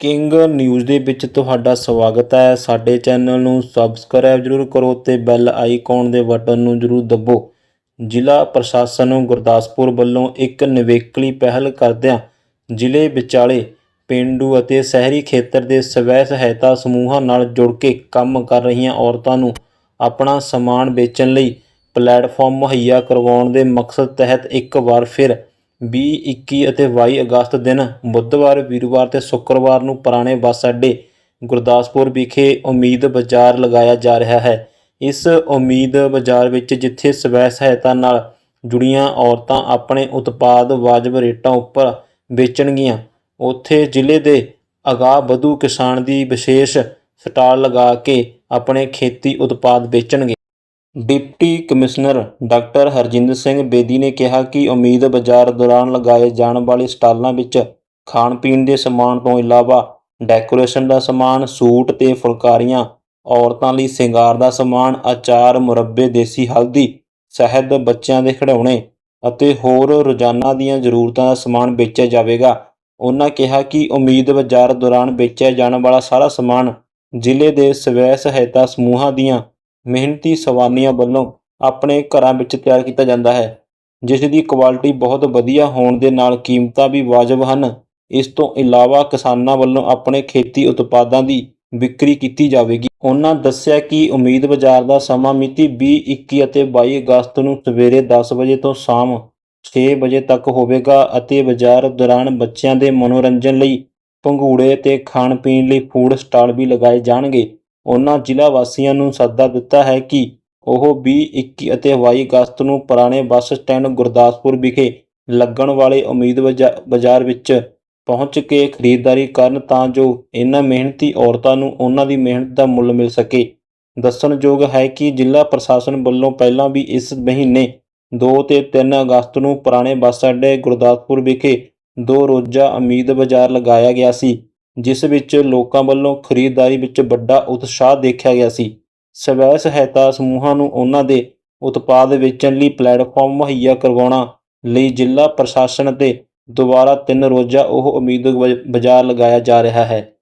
King news ਦੇ ਵਿੱਚ ਤੁਹਾਡਾ ਸਵਾਗਤ ਹੈ। ਸਾਡੇ ਚੈਨਲ ਨੂੰ ਸਬਸਕ੍ਰਾਈਬ ਜਰੂਰ ਕਰੋ ਤੇ ਬੈਲ ਆਈਕਨ ਦੇ ਬਟਨ ਨੂੰ ਜਰੂਰ ਦਬੋ। ਜ਼ਿਲ੍ਹਾ ਪ੍ਰਸ਼ਾਸਨ ਨੂੰ ਗੁਰਦਾਸਪੁਰ ਵੱਲੋਂ ਇੱਕ ਨਿਵੇਕਲੀ ਪਹਿਲ ਕਰਦਿਆਂ ਜ਼ਿਲ੍ਹੇ ਵਿਚਾਲੇ, ਪਿੰਡੂ ਅਤੇ ਸ਼ਹਿਰੀ ਖੇਤਰ ਦੇ ਸਵੈ ਸਹਾਇਤਾ ਸਮੂਹਾਂ ਨਾਲ ਜੁੜ ਕੇ ਕੰਮ ਕਰ ਰਹੀਆਂ ਔਰਤਾਂ ਨੂੰ ਆਪਣਾ ਸਮਾਨ ਵੇਚਣ ਲਈ ਪਲੇਟਫਾਰਮ ਮੁਹੱਈਆ ਕਰਵਾਉਣ ਦੇ ਮਕਸਦ ਤਹਿਤ ਇੱਕ ਵਾਰ ਫਿਰ ਵੀਹ, ਇੱਕੀ ਅਤੇ ਬਾਈ ਅਗਸਤ ਦਿਨ ਬੁੱਧਵਾਰ, ਵੀਰਵਾਰ ਤੇ ਸ਼ੁੱਕਰਵਾਰ ਨੂੰ ਪੁਰਾਣੇ ਬੱਸ ਅੱਡੇ ਗੁਰਦਾਸਪੁਰ ਵਿਖੇ ਉਮੀਦ ਬਾਜ਼ਾਰ ਲਗਾਇਆ ਜਾ ਰਿਹਾ ਹੈ। ਇਸ ਉਮੀਦ ਬਾਜ਼ਾਰ ਵਿੱਚ ਜਿੱਥੇ ਸਵੈ ਸਹਾਇਤਾ ਨਾਲ ਜੁੜੀਆਂ ਔਰਤਾਂ ਆਪਣੇ ਉਤਪਾਦ ਵਾਜਬ ਰੇਟਾਂ ਉੱਪਰ ਵੇਚਣਗੀਆਂ, ਉੱਥੇ ਜ਼ਿਲ੍ਹੇ ਦੇ ਅਗਾਹ ਵਧੂ ਕਿਸਾਨ ਦੀ ਵਿਸ਼ੇਸ਼ ਸਟਾਲ ਲਗਾ ਕੇ ਆਪਣੇ ਖੇਤੀ ਉਤਪਾਦ ਵੇਚਣਗੇ। Deputy commissioner doctor Harjinder Singh Bedi ਨੇ ਕਿਹਾ ਕਿ ਉਮੀਦ ਬਾਜ਼ਾਰ ਦੌਰਾਨ ਲਗਾਏ ਜਾਣ ਵਾਲੇ ਸਟਾਲਾਂ ਵਿੱਚ ਖਾਣ ਪੀਣ ਦੇ ਸਮਾਨ ਤੋਂ ਇਲਾਵਾ ਡੈਕੋਰੇਸ਼ਨ ਦਾ ਸਮਾਨ, ਸੂਟ ਤੇ ਫੁਲਕਾਰੀਆਂ, ਔਰਤਾਂ ਲਈ ਸ਼ਿੰਗਾਰ ਦਾ ਸਮਾਨ, ਅਚਾਰ, ਮੁਰੱਬੇ, ਦੇਸੀ ਹਲਦੀ, ਸ਼ਹਿਦ, ਬੱਚਿਆਂ ਦੇ ਖਿਡੌਣੇ ਅਤੇ ਹੋਰ ਰੋਜ਼ਾਨਾ ਦੀਆਂ ਜ਼ਰੂਰਤਾਂ ਦਾ ਸਮਾਨ ਵੇਚਿਆ ਜਾਵੇਗਾ। ਉਹਨਾਂ ਕਿਹਾ ਕਿ ਉਮੀਦ ਬਾਜ਼ਾਰ ਦੌਰਾਨ ਵੇਚਿਆ ਜਾਣ ਵਾਲਾ ਸਾਰਾ ਸਮਾਨ ਜ਼ਿਲ੍ਹੇ ਦੇ ਸਵੈ ਸਹਾਇਤਾ ਸਮੂਹਾਂ ਦੀਆਂ ਮਿਹਨਤੀ ਸਵਾਨੀਆਂ ਵੱਲੋਂ ਆਪਣੇ ਘਰਾਂ ਵਿੱਚ ਤਿਆਰ ਕੀਤਾ ਜਾਂਦਾ ਹੈ, ਜਿਸ ਦੀ ਕੁਆਲਿਟੀ ਬਹੁਤ ਵਧੀਆ ਹੋਣ ਦੇ ਨਾਲ ਕੀਮਤਾਂ ਵੀ ਵਾਜਬ ਹਨ। ਇਸ ਤੋਂ ਇਲਾਵਾ ਕਿਸਾਨਾਂ ਵੱਲੋਂ ਆਪਣੇ ਖੇਤੀ ਉਤਪਾਦਾਂ ਦੀ ਵਿਕਰੀ ਕੀਤੀ ਜਾਵੇਗੀ। ਉਹਨਾਂ ਦੱਸਿਆ ਕਿ ਉਮੀਦ ਬਾਜ਼ਾਰ ਦਾ ਸਮਾਂ ਮਿਤੀ 20 21 ਅਤੇ 22 ਅਗਸਤ ਨੂੰ ਸਵੇਰੇ 10 ਵਜੇ ਤੋਂ ਸ਼ਾਮ 6 ਵਜੇ ਤੱਕ ਹੋਵੇਗਾ ਅਤੇ ਬਾਜ਼ਾਰ ਦੌਰਾਨ ਬੱਚਿਆਂ ਦੇ ਮਨੋਰੰਜਨ ਲਈ ਪੰਘੂੜੇ ਤੇ ਖਾਣ ਪੀਣ ਲਈ ਫੂਡ ਸਟਾਲ ਵੀ ਲਗਾਏ ਜਾਣਗੇ। ਉਹਨਾਂ ਜ਼ਿਲ੍ਹਾ ਵਾਸੀਆਂ ਨੂੰ ਸੱਦਾ ਦਿੱਤਾ ਹੈ ਕਿ ਉਹ 20 21 ਅਤੇ 22 ਅਗਸਤ ਨੂੰ ਪੁਰਾਣੇ ਬੱਸ ਸਟੈਂਡ ਗੁਰਦਾਸਪੁਰ ਵਿਖੇ ਲੱਗਣ ਵਾਲੇ ਉਮੀਦ ਬਾਜ਼ਾ- ਬਾਜ਼ਾਰ ਵਿੱਚ ਪਹੁੰਚ ਕੇ ਖਰੀਦਦਾਰੀ ਕਰਨ ਤਾਂ ਜੋ ਇਹਨਾਂ ਮਿਹਨਤੀ ਔਰਤਾਂ ਨੂੰ ਉਹਨਾਂ ਦੀ ਮਿਹਨਤ ਦਾ ਮੁੱਲ ਮਿਲ ਸਕੇ। ਦੱਸਣਯੋਗ ਹੈ ਕਿ ਜ਼ਿਲ੍ਹਾ ਪ੍ਰਸ਼ਾਸਨ ਵੱਲੋਂ ਪਹਿਲਾਂ ਵੀ ਇਸ ਮਹੀਨੇ 2 ਤੇ 3 ਅਗਸਤ ਨੂੰ ਪੁਰਾਣੇ ਬੱਸ ਅੱਡੇ ਗੁਰਦਾਸਪੁਰ ਵਿਖੇ ਦੋ ਰੋਜ਼ਾ ਉਮੀਦ ਬਾਜ਼ਾਰ ਲਗਾਇਆ ਗਿਆ ਸੀ। ਜਿਸ ਵਿੱਚ ਲੋਕਾਂ ਵੱਲੋਂ ਖਰੀਦਦਾਰੀ ਵਿੱਚ ਵੱਡਾ ਉਤਸ਼ਾਹ ਦੇਖਿਆ ਗਿਆ ਸੀ। ਸਵੈ ਸਹਾਇਤਾ ਸਮੂਹਾਂ ਨੂੰ ਉਹਨਾਂ ਦੇ ਉਤਪਾਦ ਵੇਚਣ ਲਈ ਪਲੇਟਫਾਰਮ ਮੁਹੱਈਆ ਕਰਵਾਉਣਾ ਲਈ ਜ਼ਿਲ੍ਹਾ ਪ੍ਰਸ਼ਾਸਨ ਅਤੇ ਦੁਬਾਰਾ ਤਿੰਨ ਰੋਜ਼ਾ ਉਹ ਉਮੀਦ ਬ- ਬਾਜ਼ਾਰ ਲਗਾਇਆ ਜਾ ਰਿਹਾ ਹੈ।